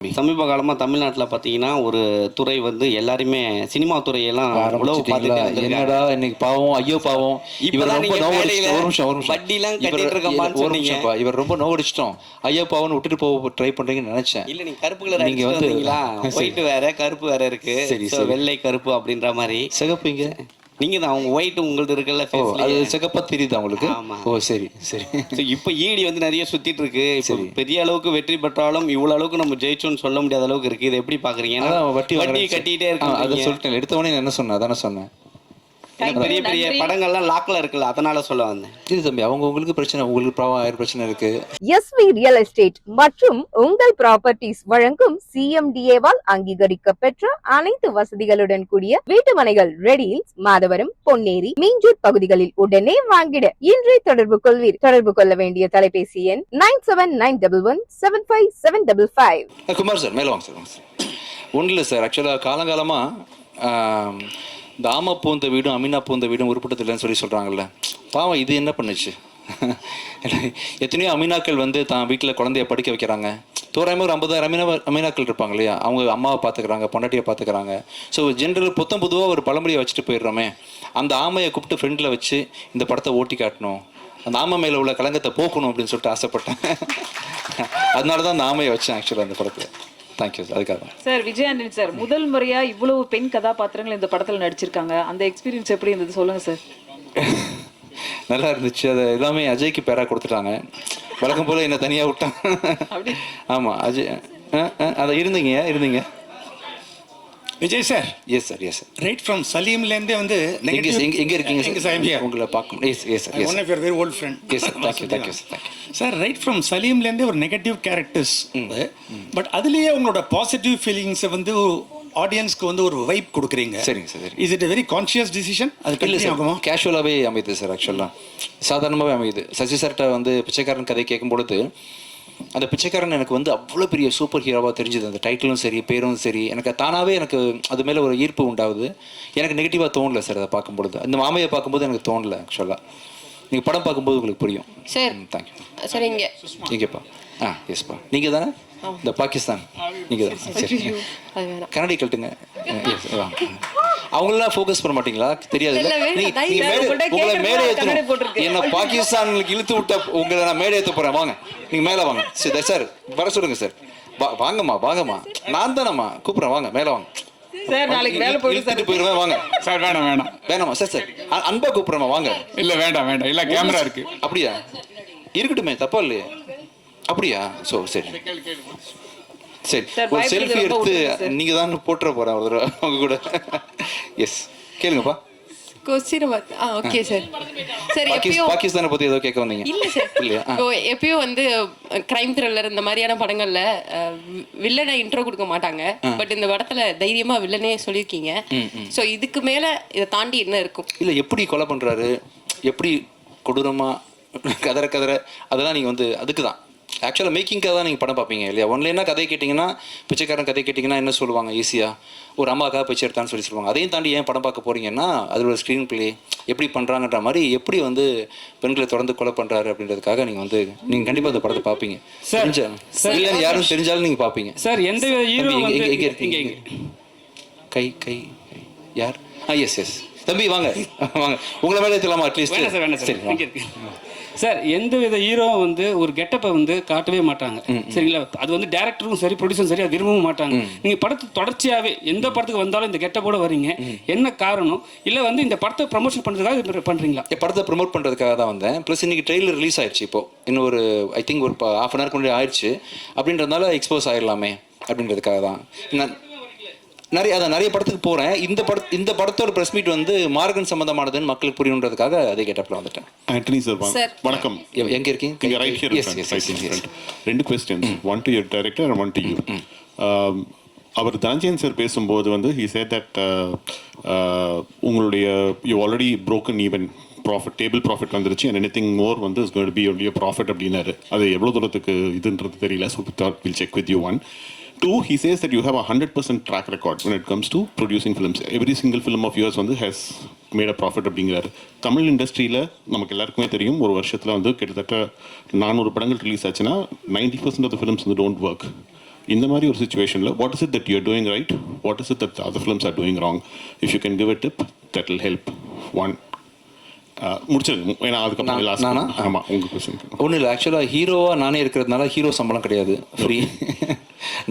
சமீப காலமாக தமிழ்நாட்டில் பார்த்தீங்கன்னா ஒரு துறை வந்து எல்லாருமே சினிமா துறையெல்லாம் உழவு? பார்த்துட்டு. என்னடா இன்னைக்கு பாவம் ஐயோ பாவம் இவர் ரொம்ப நோவடிச்சிட்டோம் ஒரு நிமிஷம் ஒரு நிமிஷம் வட்டிலாம் இவர் கட்டிட்டு இருக்கப்பான்னு ஒரு சொன்னீங்க. நிமிஷம்ப்பா இவர் ரொம்ப நோவடிச்சிட்டோம் ஐயோ பாவம்னு விட்டுட்டு போக ட்ரை பண்றீங்கன்னு நினைச்சேன் இல்ல நீங்க கருப்பு கலர் நீங்க நீங்க வந்து- வந்தீங்களா சரி. ஒயிட் வேற கருப்பு வேற இருக்கு சரி. வெள்ளை கருப்பு அப்படின்ற மாதிரி சிகப்புங்க நீங்க தான் அவங்க ஒயிட் உங்களது இருக்குல்ல அது ஃபேஸ்லயே சிகப்பா தெரியுதா உங்களுக்கு? ஆமா. ஓ சரி சரி. இப்ப ஈடி வந்து நிறைய சுத்திட்டு இருக்கு. பெரிய அளவுக்கு வெற்றி பெற்றாலும் இவ்வளவு அளவுக்கு நம்ம ஜெயிச்சோம்னு சொல்ல முடியாத அளவுக்கு இருக்கு. இதை எப்படி அதான் வட்டி வட்டி. கட்டிட்டே ஆ, அதை சொல்லிட்டேன் எடுத்த உடனே நான் என்ன சொன்னேன்? அதானே சொன்னேன். பெரிய பெரிய படங்கள்லாம் லாக்ல இருக்குல்ல அதனால சொல்ல வந்தேன். இது தம்பி அவங்க உங்களுக்கு பிரச்சனை உங்களுக்கு ப்ராப்ளம் ஆயிரம் பிரச்சனை இருக்கு. எஸ்வி ரியல் எஸ்டேட் மற்றும் உங்கள் ப்ராப்பர்ட்டிஸ் வழங்கும் சிஎம்டிஏவால் அங்கீகரிக்க பெற்ற அனைத்து வசதிகளுடன் கூடிய வீட்டு மனைகள் ரெடியில்ஸ் மாதவரம் பொன்னேரி மீஞ்சூர் பகுதிகளில் உடனே வாங்கிட. இன்றே தொடர்பு கொள்வீர். தொடர்பு கொள்ள வேண்டிய தொலைபேசி எண் nine seven nine double one seven five seven double five Kumar sir மேலே வாங்க சார் ஒன்றும் இல்லை சார் ஆக்சுவலாக காலங்காலமாக இந்த ஆமா பூந்த வீடும் அமீனா பூந்த வீடும் உருப்பட்டது இல்லைன்னு சொல்லி சொல்கிறாங்கல்ல பாவம் இது என்ன பண்ணுச்சு? எத்தனையோ அமீனாக்கள் வந்து தான் வீட்டில் குழந்தைய படிக்க வைக்கிறாங்க. தோராயமாக ஒரு ஐம்பதாயிரம் அமீனா அமீனாக்கள் இருப்பாங்க இல்லையா? அவங்க அம்மாவை பார்த்துக்கிறாங்க பொண்டாட்டியை பார்த்துக்கிறாங்க. ஸோ ஜென்ரல் புத்தம் பொதுவாக ஒரு பழமொழியை வச்சுட்டு போயிடுறோமே. அந்த ஆமையை கூப்பிட்டு ஃப்ரெண்டில் வச்சு இந்த படத்தை ஓட்டி காட்டணும். அந்த ஆமை மேலே உள்ள கலங்கத்தை போக்கணும் அப்படின்னு சொல்லிட்டு ஆசைப்பட்டேன். அதனால தான் அந்த ஆமையை வச்சேன் ஆக்சுவலாக அந்த படத்தில். தேங்க்யூ சார் அதுக்காக சார் விஜய் ஆண்டனி சார் முதல் முறையா இவ்வளவு பெண் கதாபாத்திரங்கள் இந்த படத்துல நடிச்சிருக்காங்க. அந்த எக்ஸ்பீரியன்ஸ் எப்படி இருந்தது? சொல்லுங்க சார் நல்லா இருந்துச்சு. அதை எல்லாமே அஜய்க்கு பேரா கொடுத்துட்டாங்க. வழக்கம் போல என்ன தனியா விட்டான் அப்படி? ஆமா அஜய் அதை இருந்தீங்க இருந்தீங்க. Vijay sir yes sir yes sir right from சலீம்லேருந்தே வந்து எங்க எங்க இருக்கீங்க எங்க சார் சார். உங்களை பார்க்கணும். Yes yes sir one of your very old friend yes sir thank you thank you sir thank you sir right from சலீம்லேருந்தே ஒரு negative characters but அதுலேயே உங்களோட பாசிட்டிவ் ஃபீலிங்ஸை வந்து ஆடியன்ஸ்க்கு வந்து ஒரு வைப் கொடுக்குறீங்க. சரிங்க sir. Is it very conscious decision அது இல்லை கண்டினியூ ஆகுமா? சார் கேஷுவலாகவே அமையுது சார் ஆக்சுவலாக சாதாரணமாகவே அமையுது. சசி சார்கிட்ட வந்து பிச்சைக்காரன் கதை கேட்கும் பொழுது அந்த பிச்சைக்காரன் எனக்கு வந்து அவ்வளோ பெரிய சூப்பர் ஹீரோவாக தெரிஞ்சுது. அந்த டைட்டிலும் சரி பேரும் சரி. எனக்கு தானாகவே எனக்கு அது மேலே ஒரு ஈர்ப்பு உண்டாகுது. எனக்கு நெகட்டிவாக தோணல சார் அதை பார்க்கும் பொழுது இந்த மாமையை பார்க்கும்போது எனக்கு தோணல ஆக்சுவலாக நீங்கள் படம் பார்க்கும்போது உங்களுக்கு புரியும். சார் தேங்க்யூ சார் இங்க. இங்கேப்பா. ஆ எஸ்ப்பா நீங்கள் தானே இந்த பாகிஸ்தான். நீங்கள் தான். சரி கண்ணாடி கழட்டுங்க. அவங்களெல்லாம் ஃபோக்கஸ் பண்ண மாட்டீங்களா? தெரியாது. உங்களை கண்ணாடி போட்டிருக்கு. என்ன பாகிஸ்தானுக்கு இழுத்து விட்ட உங்களை நான் மேடை ஏத்த போறேன். வாங்க. நீங்க மேல வாங்க. சரி சார் வர சொல்லுங்க சார். வா- வாங்கம்மா வாங்கம்மா. நான் தானம்மா கூப்பிடுறேன். வாங்க மேல வாங்க. சார் நாளைக்கு வேலை போயிட்டு இழுத்துட்டு போயிருவேன். வாங்க. சார் வேணாம் வேணாம். வேணாமா சார் சார். அன்பா கூப்பிடுறேம்மா. வாங்க. இல்ல வேண்டாம் வேண்டாம். இல்ல கேமரா இருக்கு. அப்படியா? இருக்கட்டுமே தப்பா இல்லையே. அப்படியா? சோ சரி. சரி. ஒரு செல்ஃபி எடுத்து விட்டுருங்க சார். நீங்க தான் போட்டுற போறேன் ஒரு தடவை அவங்க கூட. எஸ் கேளுங்கப்பா. கொஸ்டின் ஆ ஓகே சார் சார் பாகிஸ் எப்பயும் பாகிஸ்தானை பத்தி ஏதோ கேட்க வந்தீங்க. இல்ல சார் இல்லையா? எப்பயும் வந்து கிரைம் த்ரில்லர் இந்த மாதிரியான படங்கள்ல வில்லனை இன்ட்ரோ கொடுக்க மாட்டாங்க. பட் இந்த படத்துல தைரியமா வில்லனே சொல்லியிருக்கீங்க. சோ இதுக்கு மேல இதை தாண்டி என்ன இருக்கும்? இல்ல எப்படி கொலை பண்றாரு? எப்படி கொடூரமா கதற கதற? அதெல்லாம் நீங்க வந்து அதுக்கு தான் ஆக்சுவலாக மேக்கிங்காக தான் நீங்கள் படம் பார்ப்பீங்க இல்லையா? ஒன்லைனா கதை கேட்டிங்கன்னா பிச்சைக்காரன் கதை கேட்டிங்கன்னா என்ன சொல்லுவாங்க? ஈஸியாக ஒரு அம்மாக்காக பிச்சை எடுத்தான்னு சொல்லி சொல்லுவாங்க. அதையும் தாண்டி ஏன் படம் பார்க்க போறீங்கன்னா அதில் ஒரு ஸ்க்ரீன் ப்ளே எப்படி பண்ணுறாங்கன்ற மாதிரி எப்படி வந்து பெண்களை தொடர்ந்து கொலை பண்ணுறாரு அப்படின்றதுக்காக நீங்கள் வந்து நீங்கள் கண்டிப்பாக அந்த படத்தை பார்ப்பீங்க. சார், தெரிஞ்சா இல்லைன்னு யாரும் தெரிஞ்சாலும் நீங்கள் பார்ப்பீங்க. சார் எந்த. கை கை கை. யார்? ஆ எஸ் எஸ் தம்பி வாங்க. வாங்க. உங்களை மேலே ஏற்றலாமா அட்லீஸ்ட் சார் சார் எந்த வித ஹீரோவும் வந்து ஒரு கெட்டப்பை வந்து காட்டவே மாட்டாங்க. சரிங்களா? அது வந்து டேரக்டரும் சரி ப்ரொடியூசரும் சரி அது விரும்பவும் மாட்டாங்க. நீங்க படத்து தொடர்ச்சியாவே எந்த படத்துக்கு வந்தாலும் இந்த கெட்டப்போட வரீங்க. என்ன காரணம்? இல்ல வந்து இந்த படத்தை ப்ரமோஷன் பண்றதுக்காக பண்றீங்களா? படத்தை ப்ரோமோட் பண்ணுறதுக்காக தான் வந்தேன். ப்ளஸ் இன்னைக்கு ட்ரெயிலர் ரிலீஸ் ஆயிடுச்சு இப்போ. இன்னும் ஒரு ஐ திங்க் ஒரு ஹாஃப் அன் ஹவருக்கு முன்னாடி ஆயிடுச்சு. அப்படின்றதுனால எக்ஸ்போஸ் ஆயிடலாமே அப்படின்றதுக்காக தான். நிறைய அதான் நிறைய படத்துக்கு போகிறேன் இந்த பட இந்த படத்தோட ப்ரெஸ் மீட் வந்து மார்கன் சம்பந்தமானதுன்னு மக்களுக்கு புரியணுன்றதுக்காக அதே கேட்டப்பில் வந்துட்டேன். ஆண்டனி சார். வணக்கம். எங்க இருக்கீங்க? Right here. ரெண்டு question one to your director one to you our Dhananjayan sir பேசும்போது வந்து ஹி சேட் தட் உங்களுடைய you already broken even profit table profit வந்துருச்சு அண்ட் எனி திங் மோர் வந்து is got be only profit அப்படின்னாரு. அது எவ்வளோ தூரத்துக்கு இதுன்றது தெரியல. That will check with you one two says that you have a hundred percent track record when it comes to producing films. Every single film of yours வந்து has made a profit அப்படிங்கிறாரு. தமிழ் இண்டஸ்ட்ரியில் நமக்கு எல்லாருக்குமே தெரியும் ஒரு வருஷத்தில் வந்து கிட்டத்தட்ட நானூறு படங்கள் ரிலீஸ் ஆச்சுன்னா நைன்டி பர்சன்ட் ஆஃப் ஃபிலிம்ஸ் வந்து டோன்ட் ஒர்க் இந்த மாதிரி ஒரு சுச்சுவேஷனில் what is it that you're doing right what is it that other films are doing wrong if you can give it tip that will help one முடிச்சிருங்க. ஏன்னா அதுக்கப்புறம் last? ஆமாம் உங்கள் கொஸ்டின் ஒன்றும் இல்லை. ஆக்சுவலாக ஹீரோவாக நானே இருக்கிறதுனால ஹீரோ சம்பளம் கிடையாது. ஃப்ரீ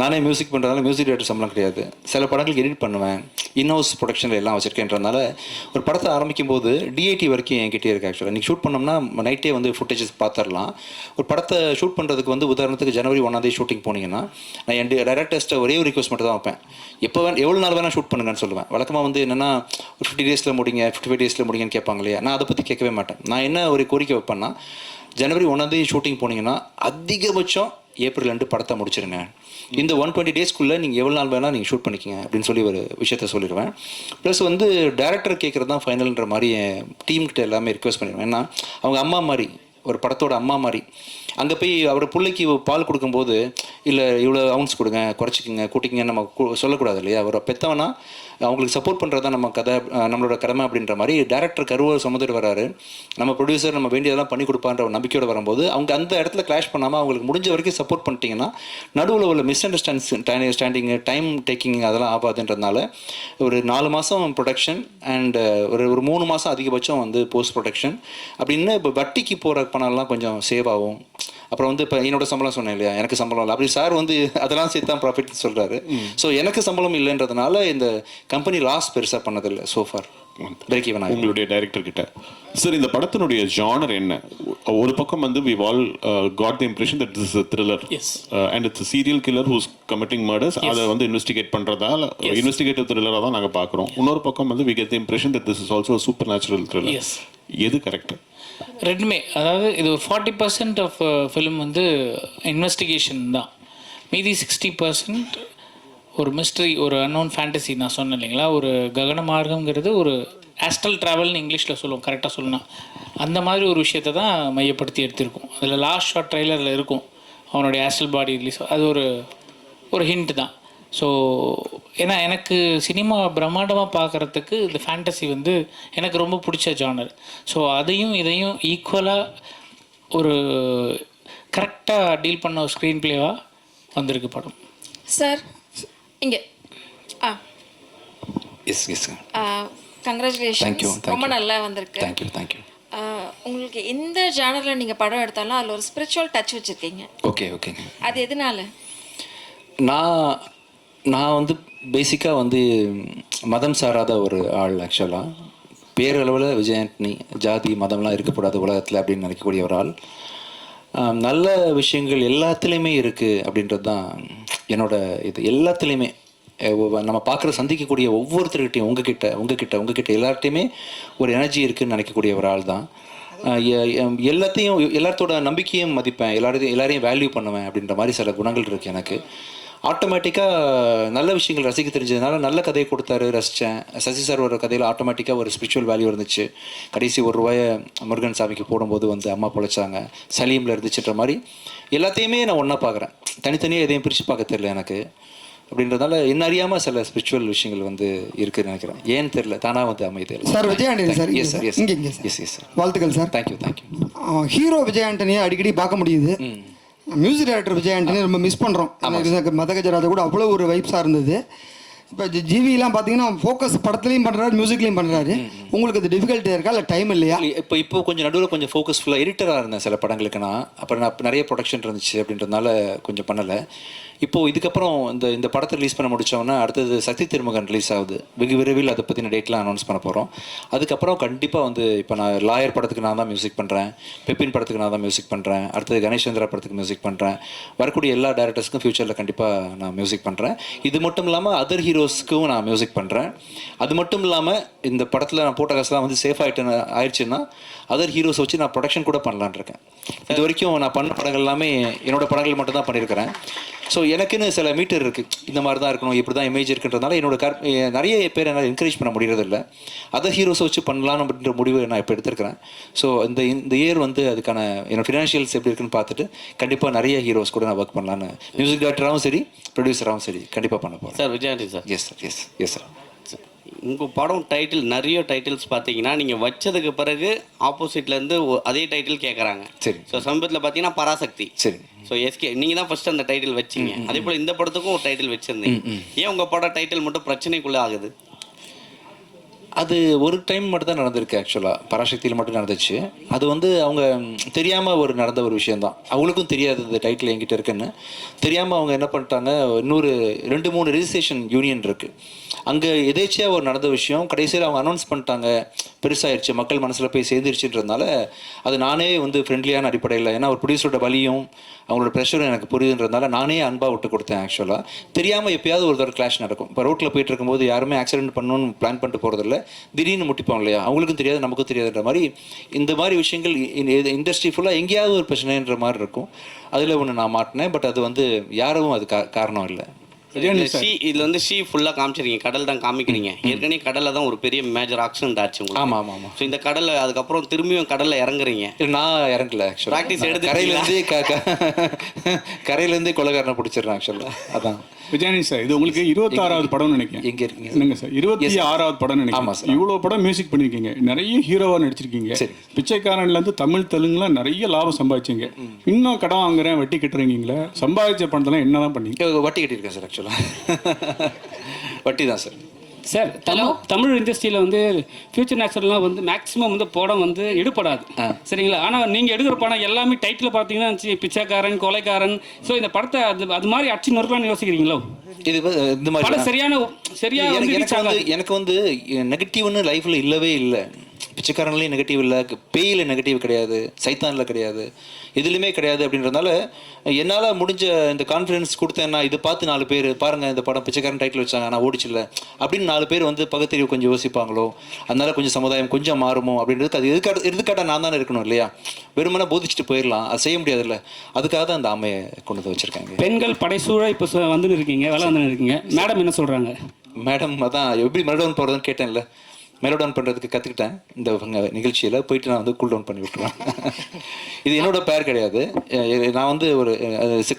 நானே மியூசிக் பண்ணுறதுனால மியூசிக் டேரக்டர் சம்பளம் கிடையாது. சில படங்களுக்கு எடிட் பண்ணுவேன். இன்ஹவுஸ் ப்ரொடக்ஷனில் எல்லாம் வச்சுருக்கேன்றதுனால ஒரு படத்தை ஆரம்பிக்கும் போது டிஐடி வரைக்கும் என்கிட்டே இருக்குது ஆக்சுவலாக இன்றைக்கி ஷூட் பண்ணோம்னா நைட்டே வந்து ஃபுட்டேஜஸ் பார்த்துடலாம் ஒரு படத்தை ஷூட் பண்ணுறதுக்கு வந்து உதாரணத்துக்கு ஜனவரி ஒன்றாந்தேதி ஷூட்டிங் போனீங்கன்னா நான் என் டேரக்டர்ஸ்ட்டை ஒரே ஒரு ரிக்வஸ்ட் மட்டும் தான் வைப்பேன். எப்போ வேணும் எவ்வளோ நாள் வேணால் ஷூட் பண்ணுங்கன்னு சொல்லுவேன். வழக்கமாக வந்து என்னென்னா ஒரு ஃபிஃப்டி டேஸில் முடிங்க ஃபிஃப்டி ஃபைவ் டேஸில் முடிங்கன்னு கேட்பாங்க இல்லையா? நான் அதை பற்றி கேட்கவே மாட்டேன். நான் என்ன ஒரு கோரிக்கை வைப்பேன்னா ஜனவரி ஒன்றாந்தேதி ஷூட்டிங் போனீங்கன்னா அதிகபட்சம் ஏப்ரல் ரெண்டு படத்தை முடிச்சிருங்க. இந்த ஒன் டுவெண்ட்டி டேஸ்க்குள்ளே நீங்கள் எவ்வளோ நாள் வேணால் நீங்கள் ஷூட் பண்ணிக்கங்க அப்படின்னு சொல்லி ஒரு விஷயத்த சொல்லிடுவேன். ப்ளஸ் வந்து டேரக்டர் கேட்குறது தான் ஃபைனல்ன்ற மாதிரி என் டீம்கிட்ட எல்லாமே ரிக்வெஸ்ட் பண்ணிடுவேன். ஏன்னா அவங்க அம்மா மாதிரி ஒரு படத்தோட அம்மா மாதிரி அங்கே போய் அவர் பிள்ளைக்கு பால் கொடுக்கும்போது இல்லை இவ்வளோ அவுன்ஸ் கொடுங்க குறைச்சிக்கங்க கூட்டிக்கங்க நம்ம கு- சொல்லக்கூடாது இல்லையா? அவரை பெத்தவனா அவங்களுக்கு சப்போர்ட் பண்ணுறது தான் நம்ம கதை நம்மளோட கடமை அப்படின்ற மாதிரி டேரக்டர் கருவர் சுமந்துட்டு வராரு. நம்ம ப்ரொடியூசர் நம்ம வேண்டியதெல்லாம் பண்ணி கொடுப்பான்ற ஒரு நம்பிக்கையோடு வரும்போது அவங்க அந்த இடத்துல கிளாஷ் பண்ணாமல் அவங்களுக்கு முடிஞ்ச வரைக்கும் சப்போர்ட் பண்ணிட்டீங்கன்னா நடுவில் உள்ள miss understand standing time taking அதெல்லாம் ஆகாதுன்றதுனால ஒரு நாலு மாதம் ப்ரொடக்ஷன் அண்ட் ஒரு ஒரு மூணு மாதம் அதிகபட்சம் வந்து போஸ்ட் ப்ரொடக்ஷன் அப்படின்னு இப்போ வட்டிக்கு போகிற பணம்லாம் கொஞ்சம் சேவ் ஆகும். அப்புறம் வந்து இப்போ என்னோட சம்பளம் சொன்னேன் இல்லையா? எனக்கு சம்பளம் இல்லை. அப்படி சார் வந்து அதெல்லாம் சேர்த்து தான் ப்ராஃபிட் சொல்கிறாரு ஸோ எனக்கு சம்பளம் இல்லைன்றதுனால இந்த கம்பெனி லாஸ் பெருசாக பண்ணதில்லை சோஃபார் பிரேக் ஈவன் உங்களுடைய டைரக்டர் கிட்ட. சார் இந்த படத்தினுடைய ஜானர் என்ன? ஒரு பக்கம் வந்து we all got the impression that is thriller and it's serial killer who's committing murders அதை வந்து இன்வெஸ்டிகேட் பண்ணுறதால இன்வெஸ்டிகேட்டிவ் த்ரில்லராக தான் நாங்கள் பார்க்குறோம். இன்னொரு பக்கம் வந்து we get the impression that this is also supernatural thriller. எது கரெக்ட் ரெண்டுமே. அதாவது இது ஒரு ஃபார்ட்டி பர்சன்ட் ஆஃப் ஃபிலிம் வந்து இன்வெஸ்டிகேஷன் தான். மீதி சிக்ஸ்டி பர்சன்ட் ஒரு மிஸ்ட்ரி ஒரு அன்னோன் ஃபேண்டசி நான் சொன்னேன் இல்லைங்களா? ஒரு ககன மார்க்கங்கிறது ஒரு ஆஸ்ட்ரல் ட்ராவல்னு இங்கிலீஷில் சொல்லுவோம் கரெக்டாக சொல்லணும் அந்த மாதிரி ஒரு விஷயத்தை தான் மையப்படுத்தி எடுத்திருக்கோம். அதில் லாஸ்ட் ஷார்ட் ட்ரைலரில் இருக்கும். அவனுடைய ஆஸ்ட்ரல் பாடி ரிலீஸ் அது ஒரு ஒரு ஹிண்ட் தான். ஸோ ஏன்னா எனக்கு சினிமா பிரம்மாண்டமாக பார்க்குறதுக்கு இந்த ஃபேண்டசி வந்து எனக்கு ரொம்ப பிடிச்ச ஜானர் ஸோ அதையும் இதையும் ஈக்குவலாக ஒரு கரெக்டாக டீல் பண்ண ஒரு ஸ்க்ரீன் ப்ளேவாக வந்திருக்கு படம். சார் இங்கே. ஆ. Yes yes Thank you, congratulations thank ரொம்ப. நல்லா வந்திருக்கு. தேங்க்யூ தேங்க்யூ உங்களுக்கு எந்த ஜானரில் நீங்கள் படம் எடுத்தாலும் அதில் ஒரு ஸ்பிரிச்சுவல் டச் வச்சுருக்கீங்க. ஓகே ஓகேங்க அது எதனால? நான் நான் வந்து பேசிக்காக வந்து மதம் சாராத ஒரு ஆள் ஆக்சுவலாக பேரளவில் விஜயாண்டனி ஜாதி மதம்லாம் இருக்கக்கூடாது உலகத்தில் அப்படின்னு நினைக்கக்கூடிய ஒரு ஆள். நல்ல விஷயங்கள் எல்லாத்துலேயுமே இருக்குது அப்படின்றது தான் என்னோட இது. எல்லாத்துலேயுமே நம்ம பார்க்குற சந்திக்கக்கூடிய ஒவ்வொருத்தர்கிட்டையும் உங்ககிட்ட உங்ககிட்ட உங்ககிட்ட எல்லார்ட்டையுமே ஒரு எனர்ஜி இருக்குன்னு நினைக்கக்கூடிய ஒரு ஆள் தான். எல்லாத்தையும் எல்லாத்தோட நம்பிக்கையும் மதிப்பேன் எல்லாரையும் எல்லாரையும் வேல்யூ பண்ணுவேன் அப்படின்ற மாதிரி சில குணங்கள் இருக்குது எனக்கு. ஆட்டோமேட்டிக்காக நல்ல விஷயங்கள் ரசிக்க தெரிஞ்சதுனால நல்ல கதையை கொடுத்தாரு ரசித்தேன் சசி சார் ஒரு கதையில் ஆட்டோமேட்டிக்காக ஒரு ஸ்பிரிச்சுவல் வேல்யூ இருந்துச்சு. கடைசி ஒரு ரூபாயை முருகன் சாமிக்கு போடும்போது வந்து அம்மா பொழைச்சாங்க. சலீமில் இருந்துச்சுன்ற மாதிரி எல்லாத்தையுமே நான் ஒன்றா பார்க்குறேன் தனித்தனியாக எதையும் பிரித்து பார்க்க தெரியல எனக்கு. அப்படின்றதால என்ன அறியாமல் சில ஸ்பிரிச்சுவல் விஷயங்கள் வந்து இருக்குன்னு நினைக்கிறேன். ஏன்னு தெரியல. தானாக வந்து அமையுது sir Vijay Antony sir yes sir yes yes yes sir வாழ்த்துக்கள் sir thank you thank you hero Vijay ஆண்டனியை அடிக்கடி பார்க்க முடியுது. மியூசிக் டைரக்டர் விஜய் ஆண்டனி ரொம்ப மிஸ் பண்ணுறோம் மதகஜராஜ கூட அவ்வளோ ஒரு வைப்ஸாக இருந்தது. இப்போ ஜிவிலாம் பார்த்தீங்கன்னா ஃபோக்கஸ் படத்துலையும் பண்ணுறாரு மியூசிக்லையும் பண்ணுறாரு உங்களுக்கு அது டிஃபிகல்ட்டியாக இருக்கா? இல்லை டைம் இல்லையா? இப்போ இப்போ கொஞ்சம் நடுவில் கொஞ்சம் ஃபோக்கஸ்ஃபுல்லாக எடிட்டராக இருந்தேன் சில படங்களுக்கு நான் அப்புறம் நான் நிறைய ப்ரொடக்ஷன் இருந்துச்சு அப்படின்றதுனால கொஞ்சம் பண்ணலை. இப்போ இதுக்கப்புறம் இந்த இந்த படத்தை ரிலீஸ் பண்ண முடிச்சோன்னா அடுத்தது சக்தி திருமகன் ரிலீஸ் ஆகுது. வெகு விரைவில் அதை பற்றின டேட்லாம் அனௌன்ஸ் பண்ண போகிறோம் அதுக்கப்புறம் கண்டிப்பாக வந்து இப்போ நான் லாயர் படத்துக்கு நான் தான் மியூசிக் பண்ணுறேன் பெப்பின் படத்துக்கு நான் தான் மியூசிக் பண்ணுறேன் அடுத்தது கணேஷ்சந்திரா படத்துக்கு மியூசிக் பண்ணுறேன் வரக்கூடிய எல்லா டேரக்டர்ஸ்க்கும் ஃப்யூச்சரில் கண்டிப்பாக நான் மியூசிக் பண்ணுறேன் இது மட்டும் இல்லாமல் அதர் ஹீரோஸ்க்கும் நான் மியூசிக் பண்ணுறேன் அது மட்டும் இல்லாமல் இந்த படத்தில் நான் போட்ட காசுலாம் வந்து சேஃப் ஆகிட்டு ஆயிடுச்சுன்னா அதர் ஹீரோஸ் வச்சு நான் ப்ரொடக்ஷன் கூட பண்ணலான்னு இருக்கேன். இது வரைக்கும் நான் பண்ண படங்கள் எல்லாமே என்னோட படங்கள் மட்டும் தான் பண்ணியிருக்கிறேன் ஸோ எனக்குன்னு சில மீட்டர் இருக்குது இந்த மாதிரி தான் இருக்கணும் இப்படி தான் இமேஜ் இருக்குன்றதுனால என்னோட எ- நிறைய பேர் என்னால் என்கரேஜ் பண்ண முடியறதில்ல. அதர் ஹீரோஸை வச்சு பண்ணலாம் அப்படின்ற முடிவு நான் இப்போ எடுத்திருக்கிறேன். ஸோ இந்த இந்த இயர் வந்து அதுக்கான என்னோட ஃபினான்ஷியல்ஸ் எப்படி இருக்குன்னு பார்த்துட்டு கண்டிப்பாக நிறைய ஹீரோஸ் கூட நான் ஒர்க் பண்ணலான்னு மியூசிக் டேரக்டராகவும் சரி ப்ரொடியூசராகவும் சரி கண்டிப்பாக பண்ண போகிறேன் sir Vijayandi sir. Yes sir yes yes sir உங்கள் படம் டைட்டில் நிறைய டைட்டில்ஸ் பார்த்தீங்கன்னா நீங்கள் வச்சதுக்கு பிறகு ஆப்போசிட்லேருந்து அதே டைட்டில் கேட்குறாங்க சரி. ஸோ சமீபத்தில் பார்த்தீங்கன்னா பராசக்தி. சரி. ஸோ எஸ்கே நீங்கள் தான் ஃபர்ஸ்ட் அந்த டைட்டில் வச்சீங்க. அதே போல் இந்த படத்துக்கும் ஒரு டைட்டில் வச்சிருந்தீங்க. ஏன் உங்கள் படம் டைட்டில் மட்டும் பிரச்சனைக்குள்ளே ஆகுது? அது ஒரு டைம் மட்டும் தான் நடந்திருக்கு ஆக்சுவலாக பராசக்தியில் மட்டும் நடந்துச்சு. அது வந்து அவங்க தெரியாமல் ஒரு நடந்த ஒரு விஷயந்தான் அவங்களுக்கும் தெரியாது இந்த டைட்டில் என்கிட்ட இருக்குன்னு. தெரியாமல் அவங்க என்ன பண்ணிட்டாங்க இன்னொரு ரெண்டு மூணு ரெஜிஸ்ட்ரேஷன் யூனியன் இருக்குது அங்கே எதேச்சியாக ஒரு நடந்த விஷயம் கடைசியில் அவங்க அனௌன்ஸ் பண்ணிட்டாங்க. பெருசாகிடுச்சு மக்கள் மனசில் போய் சேர்ந்துருச்சுன்றதுனால அது நானே வந்து ஃப்ரெண்ட்லியான அடிப்படையில் ஏன்னா ஒரு ப்ரொடியூசரோட வலியும் அவங்களோட ப்ரெஷரும் எனக்கு புரியுதுன்றதுனால நானே அன்பாக விட்டு கொடுத்தேன் ஆக்சுவலாக தெரியாமல் எப்பயாவது ஒரு தடவை கிளாஷ் நடக்கும். இப்போ ரோட்டில் போயிட்டு இருக்கும்போது யாருமே ஆக்சிடென்ட் பண்ணணும்னு பிளான் பண்ணிட்டு போகிறதில்ல திடீர்னு முட்டிப்போம் இல்லையா? அவங்களுக்கும் தெரியாது நமக்கும் தெரியாதுன்ற மாதிரி இந்த மாதிரி விஷயங்கள் இண்டஸ்ட்ரி ஃபுல்லாக எங்கேயாவது ஒரு பிரச்சனைன்ற மாதிரி இருக்கும். அதில் ஒன்று நான் மாட்டினேன் பட் அது வந்து யாரும் அது காரணம் இல்லை. ஷீ இதுல வந்து ஷீ ஃபுல்லாக காமிச்சிருக்கீங்க. கடல் தான் காமிக்கிறீங்க. ஏற்கனவே கடல்ல தான் ஒரு பெரிய மேஜர் ஆக்சிடென்ட் ஆச்சு உங்களுக்கு. ஆமாம் ஆமாம் ஆமாம் ஸோ இந்த கடல்ல அதுக்கப்புறம் திரும்பியும் கடல்ல இறங்குறீங்க. நான் இறங்கல ஆக்சுவலாக Practice எடுத்துட்டீங்களா? கரையிலேருந்தே கரையிலேருந்தே கொலகாரனை பிடிச்சிடுறேன் ஆக்சுவலாக அதான். விஜயானி சார் இது உங்களுக்கு இருபத்தாறாவது படம்னு நினைக்கிறேன். எங்கே இருக்கீங்க? என்னங்க சார் இருபத்தி. ஆறாவது படம் ஆமா, நினைக்கிறேன். இவ்வளோ படம் மியூசிக் பண்ணியிருக்கீங்க நிறைய ஹீரோவாக நடிச்சிருக்கீங்க. சரி. பிச்சைக்காரன்ல இருந்து தமிழ் தெலுங்குலாம் நிறைய லாபம் சம்பாதிச்சீங்க. இன்னும் கடன் வாங்குறேன் வட்டி கட்டுறீங்களே சம்பாதிச்ச பணத்தெல்லாம் என்னதான் பண்ணீங்க? வட்டி கட்டியிருக்கேன் சார் ஆக்சுவலாக வட்டி தான் சார் சார் தமிழ் தமிழ் இண்டஸ்ட்ரியில் வந்து ஃபியூச்சர் நேச்சுரல்லாம் வந்து மேக்ஸிமம் வந்து படம் வந்து எடுப்படாது சரிங்களா? ஆனால் நீங்கள் எடுக்கிற படம் எல்லாமே டைட்டில் பார்த்தீங்கன்னா பிச்சைக்காரன் கொலைக்காரன். ஸோ இந்த படத்தை அது அது மாதிரி அடிச்சு நொறுக்கலாம்னு யோசிக்கிறீங்களோ? இது இந்த மாதிரி சரியான சரியா வந்து எனக்கு வந்து. எனக்கு வந்து நெகட்டிவ்னு லைஃப்பில் இல்லவே இல்லை. பிச்சைக்காரன்லேயும் நெகட்டிவ் இல்லை பேயில் நெகட்டிவ் கிடையாது சைத்தானில் கிடையாது எதுலையுமே கிடையாது அப்படின்றதுனால என்னால் முடிஞ்ச இந்த கான்ஃபிடன்ஸ் கொடுத்தேன்னா இதை பார்த்து நாலு பேர் பாருங்கள் இந்த படம் பிச்சைக்காரன் டைட்டில் வச்சாங்க நான் ஓடிச்சில்ல அப்படின்னு நாலு பேர் வந்து பகுத்தறிவு கொஞ்சம் யோசிப்பாங்களோ அதனால கொஞ்சம் சமுதாயம் கொஞ்சம் மாறுமோ அப்படின்றது அது எதுக்காக எடுத்துக்காட்டாக நான் தானே இருக்கணும் இல்லையா? வெறுமனே போதிச்சுட்டு போயிடலாம் அது செய்ய முடியாதுல்ல. அதுக்காக தான் அந்த ஆமையை கொண்டு வந்து வச்சுருக்காங்க. பெண்கள் படைசூழ இப்போ வந்து இருக்கீங்க வேலை வந்து இருக்கீங்க. மேடம் என்ன சொல்கிறாங்க மேடம் அதான் எப்படி மெலோடவுன் போகிறதுன்னு கேட்டேன்ல. மெலோடவுன் பண்ணுறதுக்கு கற்றுக்கிட்டேன் இந்த நிகழ்ச்சியில் போயிட்டு நான் வந்து கூல் டவுன் பண்ணி விட்டுருவேன். இது என்னோட பேர் கிடையாது. நான் வந்து ஒரு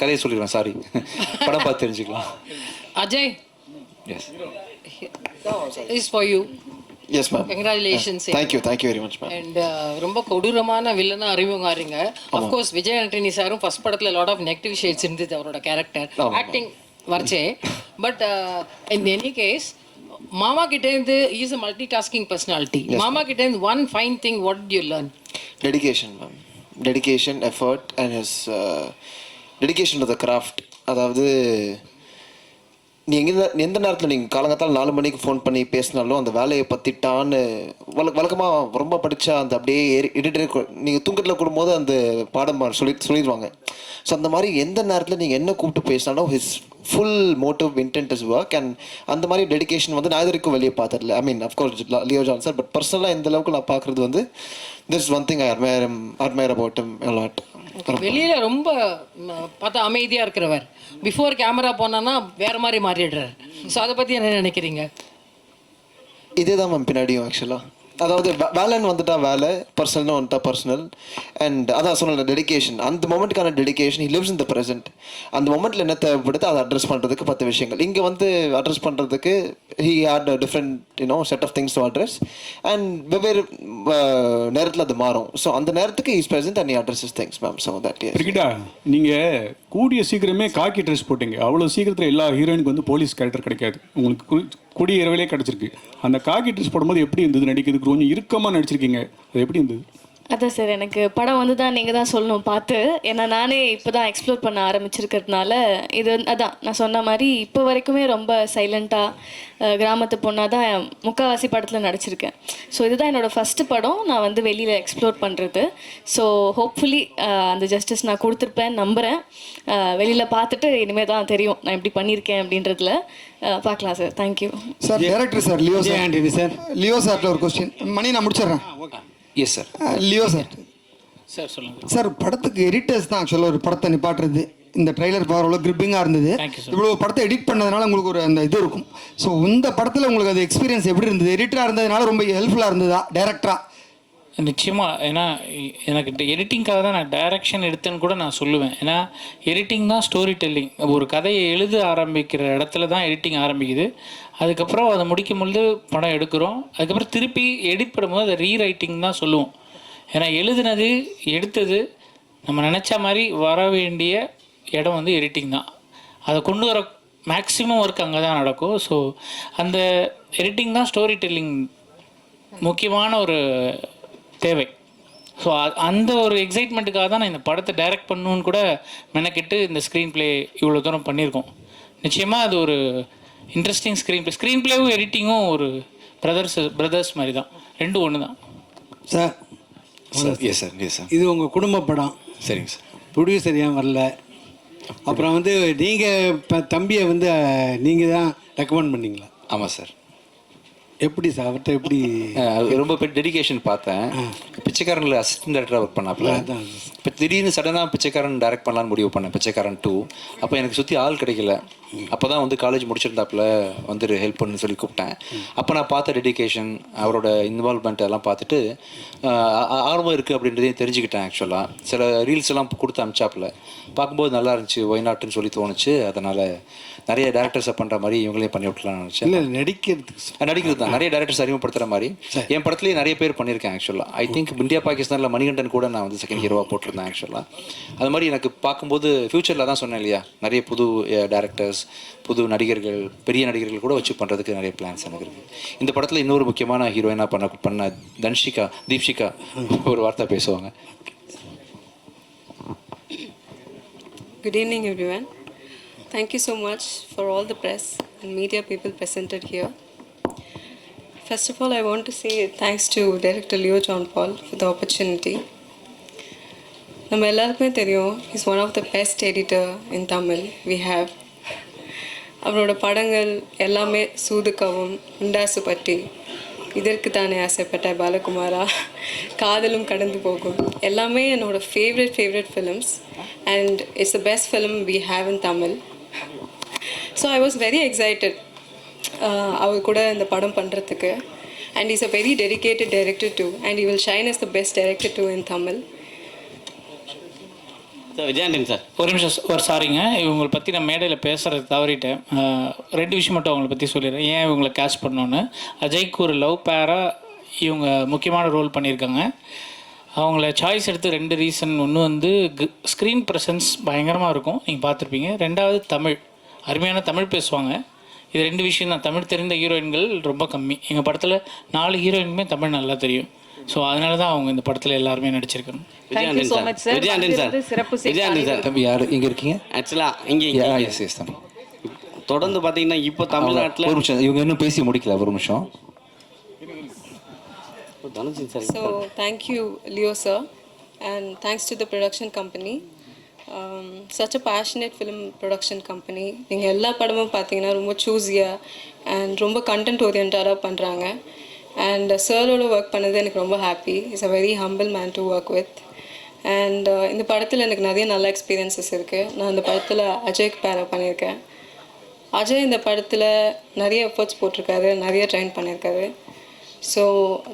கதையை சொல்லிடுவேன் சாரி படம் பார்த்து தெரிஞ்சுக்கலாம். Ajay. Yes is for you yes ma'am congratulations thank you thank you very much ma'am and ரொம்ப கொடூரமான வில்லனா அறிமுகம் ஆறீங்க அஃப்கோர்ஸ் விஜய் ஆண்டனி சாரும் ஃபர்ஸ்ட் படத்துல லாட் ஆஃப் நெகட்டிவ் ஷேட்ஸ் இருந்தது அவரோட கேரக்டர் ஆக்டிங் வரச்சே பட் இன் எனி கேஸ் மாமா கிட்டேருந்து is a multitasking personality மாமா கிட்டேருந்து one fine thing what you learn dedication ma'am dedication effort and his dedication to the craft அதாவது நீங்கள் எந்த எந்த நேரத்தில் நீங்கள் காலங்காத்தால் நாலு மணிக்கு ஃபோன் பண்ணி பேசினாலும் அந்த வேலையை பற்றிட்டான்னு வழ வழக்கமாக ரொம்ப படித்தா அந்த அப்படியே எடிட்டர் நீங்கள் தூக்கத்தில் கூடும்போது அந்த பாடம் சொல்லி சொல்லிடுவாங்க. ஸோ அந்த மாதிரி எந்த நேரத்தில் நீங்கள் என்ன கூப்பிட்டு பேசினாலும் his full motive intent is work and அந்த மாதிரி டெடிகேஷன் வந்து நான் இது வரைக்கும் வெளியே பார்த்ததில்ல. I mean of course Leo John sir but பர்சனலாக எந்த அளவுக்கு நான் பார்க்குறது வந்து this one thing I admire admire about a lot வெளியில ரொம்ப பார்த்தா அமைதியா இருக்கிறவர். பிஃபோர் கேமரா போனான்னா வேற மாதிரி மாறிடுறாரு. ஸோ அதை பத்தி என்ன நினைக்கிறீங்க? இதே தான் மேம் பின்னாடியும் ஆக்சுவலாக அதாவது வே- வேலைன்னு வந்துட்டா வேலை பர்சனல்னு வந்துட்டா பர்சனல் அண்ட் அதான் சொன்ன டெடிகேஷன் அந்த மொமெண்ட்டுக்கான dedication he lives in the present அந்த மொமெண்ட்டில் என்ன தேவைப்படுது அதை அட்ரஸ் பண்ணுறதுக்கு பத்து விஷயங்கள். இங்கே வந்து அட்ரஸ் பண்ணுறதுக்கு he had different you know set of things to address and வெவ்வேறு நேரத்தில் அது மாறும். ஸோ அந்த நேரத்துக்கு is present and address things ma'am so that கிரிக்கெட்டா நீங்கள் கூடிய சீக்கிரமே காக்கி ட்ரெஸ் போட்டீங்க. அவ்வளோ சீக்கிரத்தில் எல்லா ஹீரோயினுக்கு வந்து போலீஸ் கேரக்டர் கிடைக்காது. உங்களுக்கு கூடிய இரவிலே கிடச்சிருக்கு. அந்த காக்கி ட்ரெஸ் போடும்போது எப்படி இருந்தது? நடிக்கிறதுக்கு கொஞ்சம் இறுக்கமாக நடிச்சிருக்கீங்க. அது எப்படி இருந்தது? அதான் சார் எனக்கு படம் வந்து தான் நீங்கள் தான் சொல்லணும் பார்த்து. ஏன்னா நானே இப்போ தான் எக்ஸ்ப்ளோர் பண்ண ஆரம்பிச்சிருக்கிறதுனால இது அதான் நான் சொன்ன மாதிரி இப்போ வரைக்குமே ரொம்ப சைலண்ட்டாக கிராமத்து பொண்ணாக தான் முக்கால்வாசி படத்தில் நடிச்சிருக்கேன். ஸோ இதுதான் என்னோடய ஃபஸ்ட்டு படம். நான் வந்து வெளியில் எக்ஸ்ப்ளோர் பண்ணுறது ஸோ ஹோப்ஃபுல்லி அந்த ஜஸ்டிஸ் நான் கொடுத்துருப்பேன் நம்புகிறேன் வெளியில் பார்த்துட்டு இனிமேல் தான் தெரியும் நான் எப்படி பண்ணியிருக்கேன் அப்படின்றதுல. பார்க்கலாம் sir. Thank you sir director sir Leo sir Leo சார்ல ஒரு கொஸ்டின் மணி நான் முடிச்சிடுறேன். Yes sir Leo sir sir சொல்லுங்கள் சார் படத்துக்கு எடிட்டர்ஸ் தான் ஆக்சுவலாக ஒரு படத்தை நிப்பாட்டுறது. இந்த ட்ரைலர் பார்க்குற கிரிப்பிங்காக இருந்தது. இவ்வளோ படத்தை எடிட் பண்ணதுனால உங்களுக்கு ஒரு அந்த இது இருக்கும். ஸோ இந்த படத்தில் உங்களுக்கு அது எக்ஸ்பீரியன்ஸ் எப்படி இருந்தது? எடிட்டராக இருந்ததுனால ரொம்ப ஹெல்ப்ஃபுல்லாக இருந்ததா? டேரக்டராக நிச்சயமாக ஏன்னா எனக்கு எடிட்டிங்காக தான் நான் டைரக்ஷன் எடுத்தேன்னு கூட நான் சொல்லுவேன். ஏன்னா எடிட்டிங் தான் ஸ்டோரி டெல்லிங் ஒரு கதையை எழுத ஆரம்பிக்கிற இடத்துல தான் எடிட்டிங் ஆரம்பிக்குது. அதுக்கப்புறம் அதை முடிக்கும் பொழுது படம் எடுக்கிறோம். அதுக்கப்புறம் திருப்பி எடிட் பண்ணும்போது அதை ரீரைட்டிங் தான் சொல்லுவோம். ஏன்னா எழுதுனது எடுத்தது நம்ம நினச்ச மாதிரி வர வேண்டிய இடம் வந்து எடிட்டிங் தான். அதை கொண்டு வர மேக்ஸிமம் ஒர்க் அங்கே தான் நடக்கும். ஸோ அந்த எடிட்டிங் தான் ஸ்டோரி டெல்லிங் முக்கியமான ஒரு தேவை. ஸோ அந்த ஒரு எக்ஸைட்மெண்ட்டுக்காக தான் நான் இந்த படத்தை டைரக்ட் பண்ணணுன்னு கூட மெனக்கிட்டு இந்த ஸ்க்ரீன் ப்ளே இவ்வளோ தூரம் பண்ணியிருக்கோம். நிச்சயமாக அது ஒரு இன்ட்ரெஸ்டிங் ஸ்க்ரீன் ப்ளே ஸ்க்ரீன் ப்ளேவும் எடிட்டிங்கும் ஒரு பிரதர்ஸ் பிரதர்ஸ் மாதிரி தான். ரெண்டும் ஒன்று தான். Sir sir yes sir yes sir இது உங்கள் குடும்ப படம். சரிங்க சார் ப்ரொடியூசர் ஏன் வரல? அப்புறம் வந்து நீங்கள் இப்போ தம்பியை வந்து நீங்கள் தான் ரெக்கமெண்ட் பண்ணீங்களா? ஆமாம் சார் எப்படி சார் அவர்கிட்ட எப்படி ரொம்ப பேர் டெடிகேஷன் பார்த்தேன். பிச்சைக்காரனில் அசிஸ்டன்ட் டேரக்டராக ஒர்க் பண்ணாப்புல. இப்போ திடீர்னு சடனாக பிச்சைக்காரன் டைரக்ட் பண்ணலான்னு முடிவு பண்ணேன் பிச்சைக்காரன் டூ அப்போ எனக்கு சுற்றி ஆள் கிடைக்கல. அப்போ தான் வந்து காலேஜ் முடிச்சிருந்தாப்புல வந்து ஹெல்ப் பண்ணுன்னு சொல்லி கூப்பிட்டேன். அப்போ நான் பார்த்த டெடிகேஷன் அவரோட இன்வால்மெண்ட் எல்லாம் பார்த்துட்டு ஆர்வம் இருக்குது அப்படின்றதையும் தெரிஞ்சுக்கிட்டேன் ஆக்சுவலாக சில ரீல்ஸ் எல்லாம் கொடுத்து அமிச்சாப்புல பார்க்கும்போது நல்லா இருந்துச்சு ஒய்நாட்டுன்னு சொல்லி தோணுச்சு. அதனால் நிறைய டேரக்டர்ஸை பண்ணுற மாதிரி இவங்களையும் பண்ணி விட்டலாம்னு நினச்சேன். இல்லை நடிக்கிறதுக்கு நடிக்கிறது தான். நிறைய டேரக்டர்ஸ் அறிமுகப்படுத்துற மாதிரி. என் படத்துலயே நிறைய பேர் பண்ணியிருக்கேன் ஆக்சுவலாக ஐ திங்க் இந்தியா பாகிஸ்தானில் மணிகண்டன் கூட நான் வந்து செகண்ட் ஹீரோவாக போட்டிருந்தேன் ஆக்சுவலாக அது மாதிரி எனக்கு பார்க்கும்போது ஃப்யூச்சரில் தான் சொன்னேன் இல்லையா? நிறைய புது டேரக்டர்ஸ் புது நடிகர்கள் பெரிய நடிகர்கள் கூட வச்சு பண்ணுறதுக்கு நிறைய பிளான்ஸ் எனக்கு இருக்குது இந்த படத்தில் இன்னொரு முக்கியமான ஹீரோயினாக பண்ண பண்ண தன்ஷிகா தீப்ஷிகா ஒரு வார்த்தை பேசுவாங்க good evening everyone thank you so much for all the press and media people presented here first of all I want to say thanks to director Leo John Paul for the opportunity நம்ம எல்லாருக்குமே தெரியும் is one of the best editor in Tamil we have அவரோட படங்கள் எல்லாமே சூதுக்கவும் உண்டாசு பட்டி இதற்கு தானே ஆசைப்பட்ட பாலகுமாரா? காதலும் கடந்து போகும். எல்லாமே என்னோட favourite favourite films and it's the best film we have in Tamil so I was very excited அவர் கூட இந்த படம் பண்ணுறதுக்கு and is a very dedicated director too and you will shine is the best director too in Tamil sir Vijayandan sir. ஒரு நிமிஷம் ஒரு சாரிங்க இவங்களை பற்றி நான் மேடையில் பேசுகிறது தவறிட்டேன். ரெண்டு விஷயம் மட்டும் அவங்கள பற்றி சொல்லிடுறேன். ஏன் இவங்களை கேஷ் பண்ணோன்னு அஜய்க்கு ஒரு லவ் பேராக இவங்க முக்கியமான ரோல் பண்ணியிருக்காங்க. அவங்கள சாய்ஸ் எடுத்து ரெண்டு ரீசன் ஒன்று வந்து ஸ்க்ரீன் ப்ரெசன்ஸ் பயங்கரமாக இருக்கும். நீங்கள் பார்த்துருப்பீங்க. ரெண்டாவது தமிழ். அருமையான தமிழ் பேசுவாங்க. இது ரெண்டு விஷயம் தான். தமிழ் தெரிந்த ஹீரோயின்கள் ரொம்ப கம்மி. எங்கள் படத்தில் நாலு ஹீரோயினுமே தமிழ் நல்லா தெரியும். ஸோ அதனால தான் அவங்க இந்த படத்தில் எல்லாருமே நடிச்சிருக்கணும். சார் சிறப்பு சார் தம்பி யார்? இங்கே இருக்கீங்க? ஆக்சுவலாக இங்கே எஸ் எஸ் தம்பி. தொடர்ந்து பார்த்தீங்கன்னா இப்போ தமிழ்நாட்டில் ஒரு நிமிஷம் இவங்க இன்னும் பேசி முடிக்கல ஒரு நிமிஷம். Sir you, Leo sir, and thanks to the production company. Um, such a passionate film production company. நீங்கள் எல்லா படமும் பார்த்தீங்கன்னா ரொம்ப சூஸியாக அண்ட் ரொம்ப கண்டென்ட் ஓரியன்டாக பண்ணுறாங்க அண்ட் சரோட ஒர்க் பண்ணது எனக்கு ரொம்ப happy is a very humble man to work with and இந்த படத்தில் எனக்கு நிறைய நல்ல எக்ஸ்பீரியன்சஸ் இருக்குது நான் இந்த படத்தில் அஜய்க்கு பேர பண்ணியிருக்கேன். அஜய் இந்த படத்தில் நிறைய எஃபர்ட்ஸ் போட்டிருக்காரு நிறைய ட்ரைன் பண்ணியிருக்காரு. ஸோ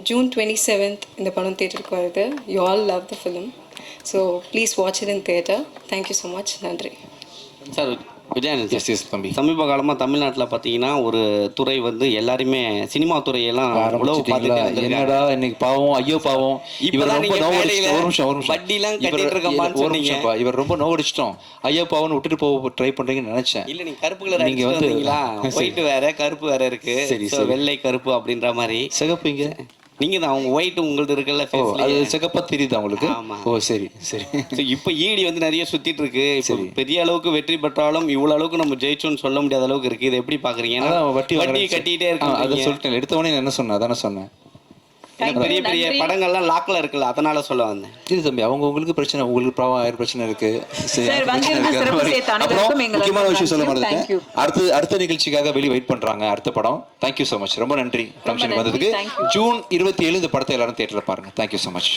ஜூன் டுவெண்ட்டி செவன்த் இந்த படம் தேட்டருக்கு வருது. You all love the film so please watch it in theatre thank you so much நன்றி. சார் விஜயானந்த் எஸ் எஸ் தம்பி சமீப காலமாக தமிழ்நாட்டில் பார்த்தீங்கன்னா ஒரு துறை வந்து எல்லாருமே சினிமா துறையெல்லாம் உழவு? பார்த்துட்டு. என்னடா இன்னைக்கு பாவம் ஐயோ பாவம் இவர் ரொம்ப மேடையில ஒரு நிமிஷம் ஒரு நிமிஷம் வட்டிலாம் இவர் கட்டிட்டு சொன்னீங்க. ரொம்ப நோவடிச்சிட்டோம் ஐயோ பாவம்னு விட்டுட்டு போக ட்ரை பண்றீங்கன்னு நினைச்சேன் இல்ல நீங்க கருப்பு கலர் நீங்க நீங்க வந்து-. ஒயிட் வேற கருப்பு வேற இருக்கு சரி. வெள்ளை கருப்பு அப்படின்ற மாதிரி சிகப்பு இங்க நீங்க தான் உங்க ஒயிட் உங்களுது இருக்குல்ல ஓ அது லயே. சிகப்பா தெரியுதா உங்களுக்கு? ஆமா. ஓ சரி சரி. இப்ப ஈடி வந்து நிறைய சுத்திட்டு இருக்கு. இப்ப பெரிய அளவுக்கு வெற்றி பெற்றாலும் இவ்வளவு அளவுக்கு நம்ம ஜெயிச்சோம்னு சொல்ல முடியாத அளவுக்கு இருக்கு. இதை எப்படி பாக்குறீங்க? ஏன்னா வட்டி வட்டி கட்டிட்டே ஆ, அதை சொல்லிட்டேன். எடுத்த உடனே நான் என்ன சொன்னேன்? அதானே சொன்னேன். பெரிய பெரிய படங்கள்லாம் லாக்ல இருக்குல்ல அதனால சொல்ல வந்தேன். இது தம்பி அவங்க உங்களுக்கு பிரச்சனை உங்களுக்கு ஆயிரம் பிரச்சனை இருக்கு. மாதிரி. முக்கியமான விஷயம் சொல்ல. மறந்துட்டேன். அடுத்து அடுத்த நிகழ்ச்சிக்காக வெளியே வெயிட் பண்றாங்க. அடுத்த படம். தேங்க்யூ ஸோ மச் ரொம்ப நன்றி. ஃபங்க்ஷனுக்கு வந்ததுக்கு. ஜூன் இருபத்தி ஏழு இந்த படத்தை எல்லாரும் தேட்டரில் பாருங்க. Thank you so much